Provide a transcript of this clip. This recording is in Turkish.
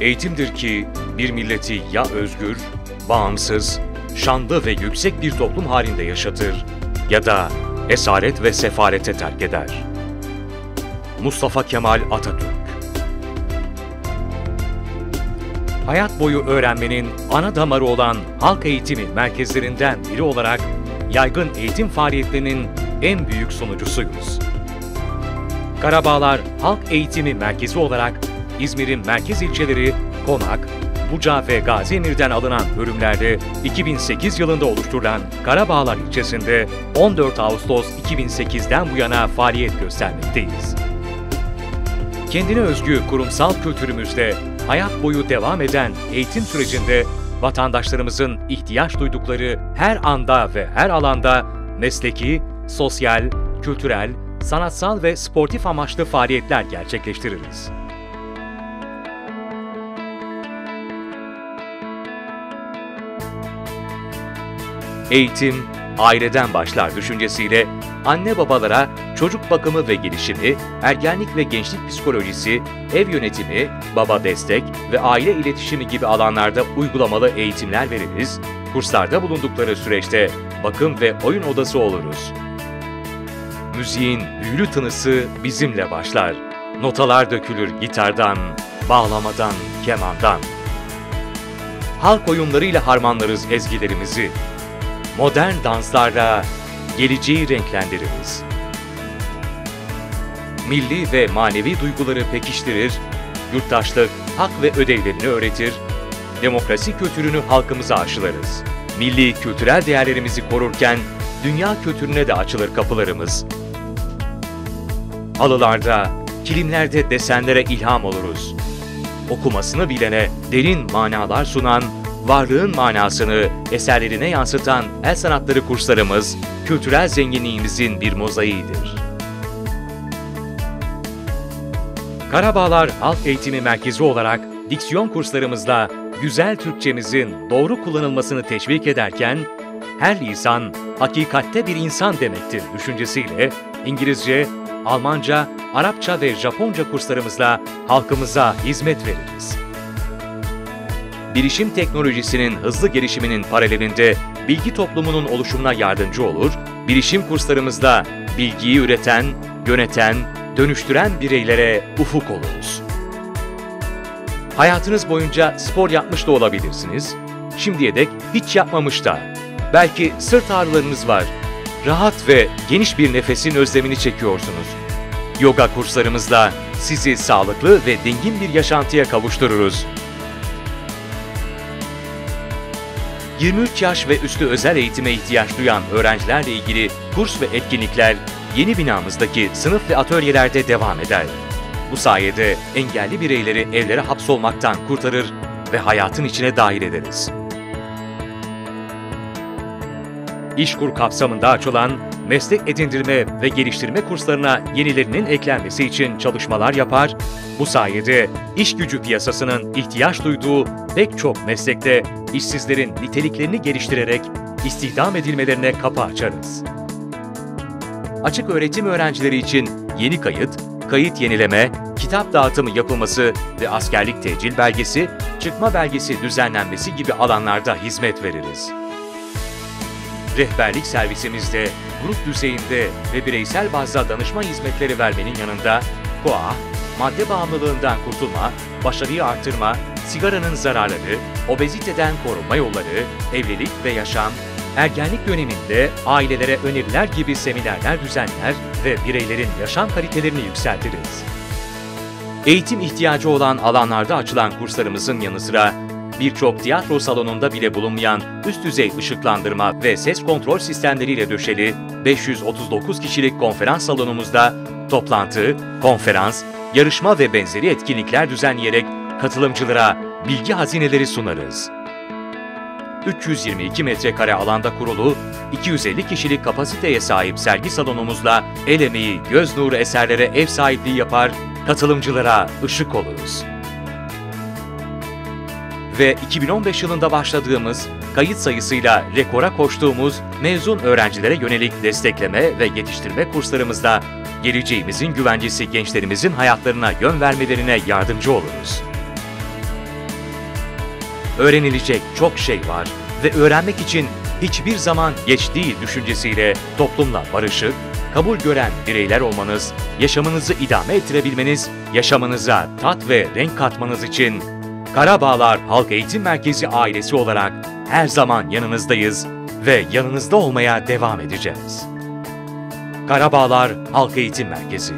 eğitimdir ki bir milleti ya özgür, bağımsız, şanlı ve yüksek bir toplum halinde yaşatır ya da esaret ve sefarete terk eder. Mustafa Kemal Atatürk Hayat boyu öğrenmenin ana damarı olan halk eğitimi merkezlerinden biri olarak yaygın eğitim faaliyetlerinin en büyük sunucusuyuz. Karabağlar Halk Eğitimi Merkezi olarak İzmir'in merkez ilçeleri Konak, Buca ve Gaziemir'den alınan bölümlerde 2008 yılında oluşturulan Karabağlar ilçesinde 14 Ağustos 2008'den bu yana faaliyet göstermekteyiz. Kendine özgü kurumsal kültürümüzde hayat boyu devam eden eğitim sürecinde vatandaşlarımızın ihtiyaç duydukları her anda ve her alanda mesleki, sosyal, kültürel, sanatsal ve sportif amaçlı faaliyetler gerçekleştiririz. Eğitim, aileden başlar düşüncesiyle anne babalara çocuk bakımı ve gelişimi, ergenlik ve gençlik psikolojisi, ev yönetimi, baba destek ve aile iletişimi gibi alanlarda uygulamalı eğitimler veririz, kurslarda bulundukları süreçte bakım ve oyun odası oluruz. Müziğin büyülü tınısı bizimle başlar. Notalar dökülür gitardan, bağlamadan, kemandan. Halk oyunlarıyla harmanlarız ezgilerimizi. Modern danslarla geleceği renklendiririz. Milli ve manevi duyguları pekiştirir, yurttaşlık, hak ve ödevlerini öğretir, demokrasi kültürünü halkımıza aşılarız. Milli kültürel değerlerimizi korurken dünya kültürüne de açılır kapılarımız. Halılarda, kilimlerde desenlere ilham oluruz. Okumasını bilene derin manalar sunan, varlığın manasını eserlerine yansıtan el sanatları kurslarımız, kültürel zenginliğimizin bir mozaiğidir. Karabağlar Halk Eğitimi Merkezi olarak diksiyon kurslarımızla güzel Türkçemizin doğru kullanılmasını teşvik ederken, her lisan hakikatte bir insan demektir düşüncesiyle İngilizce, Almanca, Arapça ve Japonca kurslarımızla halkımıza hizmet veririz. Bilişim teknolojisinin hızlı gelişiminin paralelinde bilgi toplumunun oluşumuna yardımcı olur, bilişim kurslarımızda bilgiyi üreten, yöneten, dönüştüren bireylere ufuk oluruz. Hayatınız boyunca spor yapmış da olabilirsiniz, şimdiye dek hiç yapmamış da. Belki sırt ağrılarınız var, rahat ve geniş bir nefesin özlemini çekiyorsunuz. Yoga kurslarımızla sizi sağlıklı ve dingin bir yaşantıya kavuştururuz. 23 yaş ve üstü özel eğitime ihtiyaç duyan öğrencilerle ilgili kurs ve etkinlikler yeni binamızdaki sınıf ve atölyelerde devam eder. Bu sayede engelli bireyleri evlere hapsolmaktan kurtarır ve hayatın içine dahil ederiz. İşkur kapsamında açılan meslek edindirme ve geliştirme kurslarına yenilerinin eklenmesi için çalışmalar yapar, bu sayede iş gücü piyasasının ihtiyaç duyduğu pek çok meslekte işsizlerin niteliklerini geliştirerek istihdam edilmelerine kapı açarız. Açık öğretim öğrencileri için yeni kayıt, kayıt yenileme, kitap dağıtımı yapılması ve askerlik tecil belgesi, çıkma belgesi düzenlenmesi gibi alanlarda hizmet veririz. Rehberlik servisimizde grup düzeyinde ve bireysel bazda danışma hizmetleri vermenin yanında KOA, madde bağımlılığından kurtulma, başarıyı artırma, sigaranın zararları, obeziteden korunma yolları, evlilik ve yaşam, ergenlik döneminde ailelere öneriler gibi seminerler düzenler ve bireylerin yaşam kalitelerini yükseltiriz. Eğitim ihtiyacı olan alanlarda açılan kurslarımızın yanı sıra birçok tiyatro salonunda bile bulunmayan üst düzey ışıklandırma ve ses kontrol sistemleriyle döşeli 539 kişilik konferans salonumuzda toplantı, konferans, yarışma ve benzeri etkinlikler düzenleyerek katılımcılara bilgi hazineleri sunarız. 322 metrekare alanda kurulu, 250 kişilik kapasiteye sahip sergi salonumuzla el emeği, göz nuru eserlere ev sahipliği yapar, katılımcılara ışık oluruz. Ve 2015 yılında başladığımız, kayıt sayısıyla rekora koştuğumuz mezun öğrencilere yönelik destekleme ve yetiştirme kurslarımızda geleceğimizin güvencesi gençlerimizin hayatlarına yön vermelerine yardımcı oluruz. Öğrenilecek çok şey var ve öğrenmek için hiçbir zaman geç değil düşüncesiyle toplumla barışık, kabul gören bireyler olmanız, yaşamınızı idame ettirebilmeniz, yaşamınıza tat ve renk katmanız için Karabağlar Halk Eğitim Merkezi ailesi olarak her zaman yanınızdayız ve yanınızda olmaya devam edeceğiz. Karabağlar Halk Eğitim Merkezi